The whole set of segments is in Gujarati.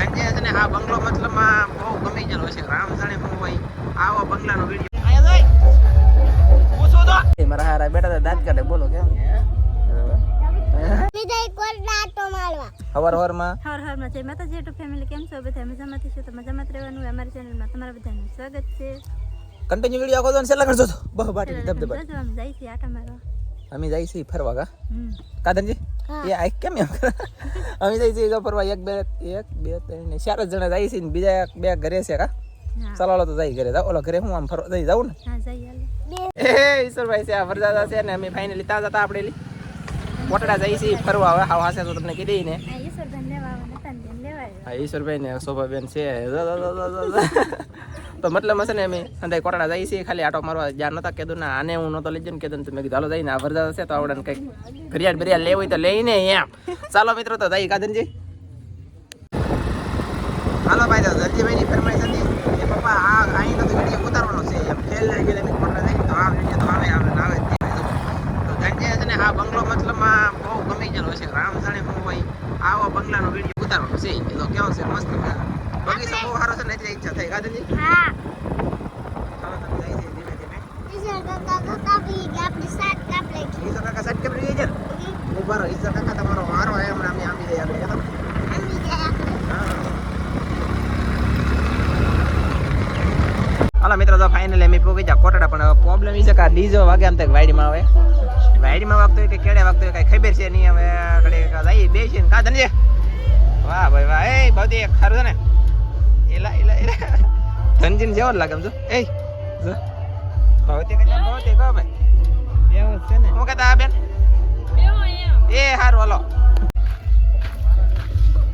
ધનજીને છે ને આ બંગલો મતલબમાં બહુ ગમી ગયેલો છે. રામ જાણે હું હોય આવો બંગલાનો વીડિયો. મારા હારા બેટા દાંત કાઢે બોલો કેમ? હવારમાં જય માતાજી ફેમિલી કેમ છો? બધા મજામાંથી છો? તો મજામાં રહેવાનું. અમારી ચેનલમાં તમારા બધાનું સ્વાગત છે. કન્ટિન્યુ વીડિયો આખો કરજો તો. બહુ બાટી જાજો, અમે જાય છે આટા મારવા. અમે જાય છે ફરવા કા? કાદનજી. એ આ કેમ એમ? અમે જઈ છીએ ફરવા એક બે એક બે ત્રણ ચાર જ જણા જાય છે ને બીજા એક બે ઘરે છે કા? હા. ચાલો તો જાય ઘરે. ઓલો ઘરે હું આમ ફરવા જઈ જાઉં ને? હા એ ઈશ્વરભાઈ છે આ વરદાદા છે ને અમે ફાઇનલી તાજા હતા આપણે કોટડા જઈ છીએ ફરવા હવે. હાવ હાસે તો તમને કીધી ને. હા ઈશ્વરભાઈ ને શોભાબેન છે. તો મતલબ છે ને અમે અંદાજ કોટડા જઈ છીએ, ખાલી આટો મારવા જ્યાં નતા કીધું ને આને હું નતો લઈ જઈને કીધું તો મેં કીધું, હાલો જઈને આ વરદાદા હશે તો આવડે કંઈક ઘરિયાળ બરિયાળ લેવું હોય તો લઈને એમ. ચાલો મિત્રો, તો જઈ કાદનજી હાલો ભાઈ, તો દરજીભાઈની ફરમાઈશ હતી. કે પપ્પા, આ અહીં તો વીડિયો ઉતારવાનો છે. એમ ફેલ લાગી ગયેલા કોટડા જઈને તો આ વીડિયો તો આવે આવે ને આવે. તો ધનજીને છે ને, આ બંગલો મતલબમાં બહુ ગમી ગયેલો છે. રામ જાણે હું હોય, આવો બંગલાનો વીડિયો ઉતારવાનો છે. એ છે એટલે ઈચ્છા થઈ ગાંધીજી હા ચાલો તમે જાય છે ધીમે ધીમે વિજય કાકા કાકા બી આપણે સાત કાપ લખી ઈસર કાકા સાઈડ કેમ રહી છે ઊભા રહો ઈસર કાકા તમારો વારો હમણાં અમે આંબી. ગયા હાલો મિત્રો તો ફાઇનલી અમે પોગી જા કોટડા પણ પ્રોબ્લેમ એ છે કે આ ડીજો વાગે આમ તક વાડીમાં આવે વાડીમાં વાગતો હોય કે કેડે વાગતો હોય કઈ ખબર છે નહીં હવે ઘડી જઈએ બે છે ને કા ધનજે વાહ ભાઈ વાહ એ બધી ખરું છે ને એલા એલા એલા. ધનજીને જેવો લાગે આમ જો. એ જો. ભવતી કે ભવતી કહો ભાઈ. એવું છે ને. હું કહેતા આ બેન. એ હારું હાલો.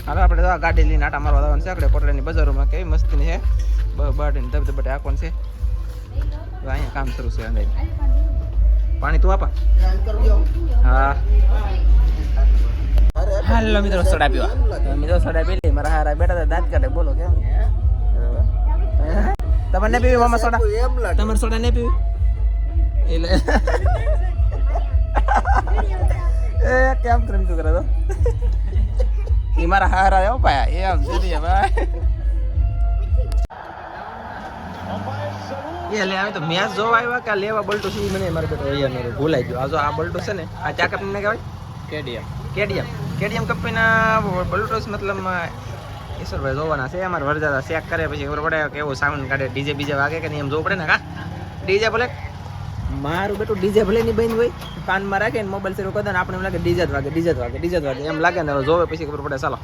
હાલો આપણે તો આ ગાડી લઈને આટા મારવા જવાનું છે. આપણે કોટડાની બજારોમાં કેવી મસ્તીની છે. બાટીને ધબધબટે આખોન છે. અહીંયા કામ શરૂ છે અંદર. પાણી તું આપા. હા. હાલો મિત્રો સોડા પીવા. મિત્રો સોડા પી લે મારા હારા બેટા તો દાંત કાઢે બોલો કેમ? તમારે ને પીવી મામા સોડા? તમારે સોડા ને પીવી? એટલે. એ કેમ કરમ તું કરે તો? એ મારા હારા એવો પાયા એમ જોઈએ ભાઈ. એ લે આવે તો મેચ જોવા આવ્યા કે લેવા બલ્ટુ છે મને મારે બેટો અહીંયા મારે ભૂલાઈ ગયો. આ જો આ બલ્ટુ છે ને આ ચાકપ કંપનીને કહેવાય? કેડીએમ કેડીએમ કેડીએમ કંપનીના બલ્ટુસ મતલબ ઈશ્વરભાઈ જોવાના છે અમારે વરજાદા ચેક કરે પછી ખબર પડે કે એવું સાઉન્ડ કાઢે ડીજે બીજે વાગે કે નહીં એમ જોવું પડે ને કા ડીજે ભલે મારું બેટું ડીજે ભલે નહીં બંધ હોય કાનમાં રાખે ને મોબાઈલ શરૂ કરી દે ને આપણે એમ લાગે ડીજે જ વાગે ડીજે જ વાગે ડીજે જ વાગે એમ લાગે ને જોવે પછી ખબર પડે ચાલો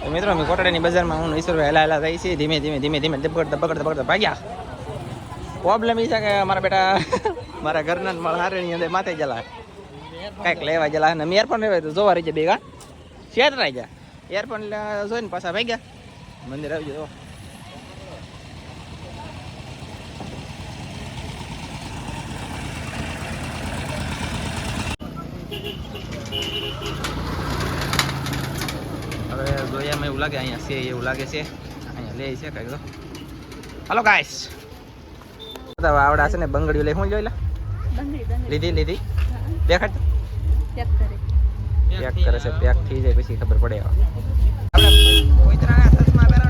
તો મિત્રો અમે કોટડાની બજારમાં હું ઈશ્વરભાઈ હેલા હેલા થઈ છે ધીમે ધીમે ધીમે ધીમે દબકડતા પકડતા પકડતા ભાગ્યા પ્રોબ્લેમ એ છે કે મારા બેટા મારા ઘરના મારા હારેની અંદર માથે જલા કાંઈક લેવા જલા ને એરફોન લેવાય તો જોવા રહી જાય ભેગા શેર રહી ગયા. એરફોન જોઈને પાછા ભાગ્યા. મંદિર આવી જાય હવે જોયામાં એવું લાગે અહીંયા છે એવું લાગે છે. અહીંયા લે છે કઈ તો હાલો ગાઈસ આવડા છે ને બંગડીઓ લઈ હું જોઈ લે લીધી લીધી? દેખાડ કરે. પેક કરે છે પેક થઈ જાય પછી ખબર પડે આપણે ચશ્મા ભાઈ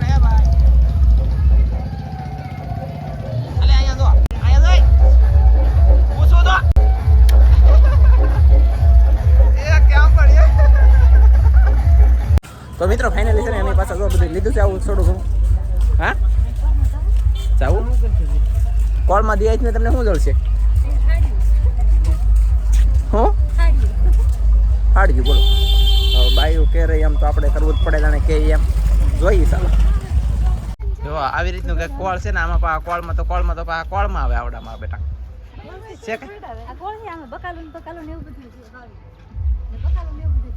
તો એ કેમ પડ્યો તો મિત્રો ફાઇનલી છે ને એની પાસે જો બધું લીધું છે આવું થોડું ઘણું. હા? જાવું? કોળમાં દિયા ને તમને શું જળશે? હાડજી બોલો. બાયું કે રહી એમ તો આપણે કરવું જ પડે, જાણે કે એમ. જોઈએ ચાલો જો, આવી રીતનું કંઈક કોળ છે ને, આમાં પા કોળમાં તો કોળમાં તો પા કોળમાં આવે આવડામાં બેટા. છે કે.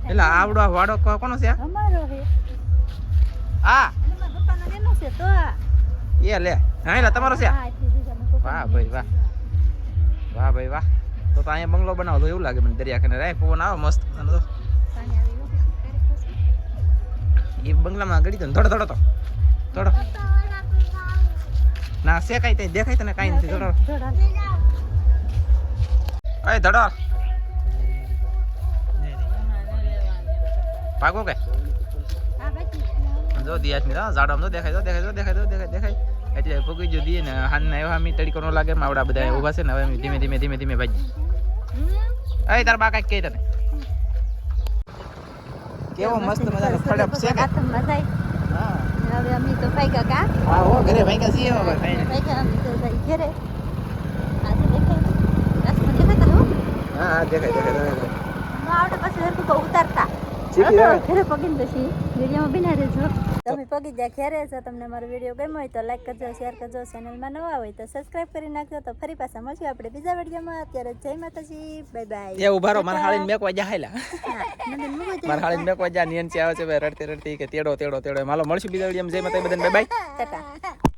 એટલે આવડો વાડો કોનો છે આ? એ લે. હા એટલે તમારો છે વાહ ભાઈ, વાહ. વાહ ભાઈ, વાહ. તો તો અહીંયા બંગલો બનાવો તો એવું લાગે મને દરિયા કિનારે રાય, પવન આવે મસ્ત. અને તો. એ બંગલામાં ગળી ને. થોડો થોડો તો. થોડો ના કાંઈ ત્યાં. દેખાય તને કાંઈ નથી. થોડો જોડ ધડો. ભાગો કે? જો દિયાસમી હા ઝાડો તો દેખાય તો દેખાય તો દેખાય તો દેખાય દેખાય. એટલે ફૂગી જો દીએ ને હાન ને એવા મી તડીકો ન લાગે, માવડા બધા ઊભા છે ને, હવે ધીમે ધીમે ધીમે ધીમે ભાજી તાર બા કઈ કહી તને. કેવો મસ્ત મજાનો ખડપ છે કે? મજા આવી હવે અમે તો ભાગ્યા કા? હા હો ઘરે ભાઈ છીએ હવે ભાગ્યા અમે તો ભાઈ આજે દેખાય. હો. હા દેખાય દેખાય દેખાય. ઉતારતા. ચીકી ઘરે પગીને પછી વિડીયોમાં બિના રહેજો. તમે પગી જ્યાં ઘેરે છો તમને મારો વીડિયો ગમ્યો હોય તો લાઈક કરજો શેર કરજો ચેનલમાં નવા હોય તો સબસ્ક્રાઇબ કરી નાખજો. તો ફરી પાછા મળશું આપણે બીજા વિડીયોમાં. અત્યારે જય માતાજી બાય બાય એ ઊભા રહો મારા હાળીને મેકવા જા હાયલા મારા હાળીને મેકવા જા નિયન આવે છે ભાઈ રડતી રડતી કે તેડો તેડો તેડો. માલો મળશું બીજા વિડીયોમાં. જય માતાજી બધાને બાય બાય ટાટા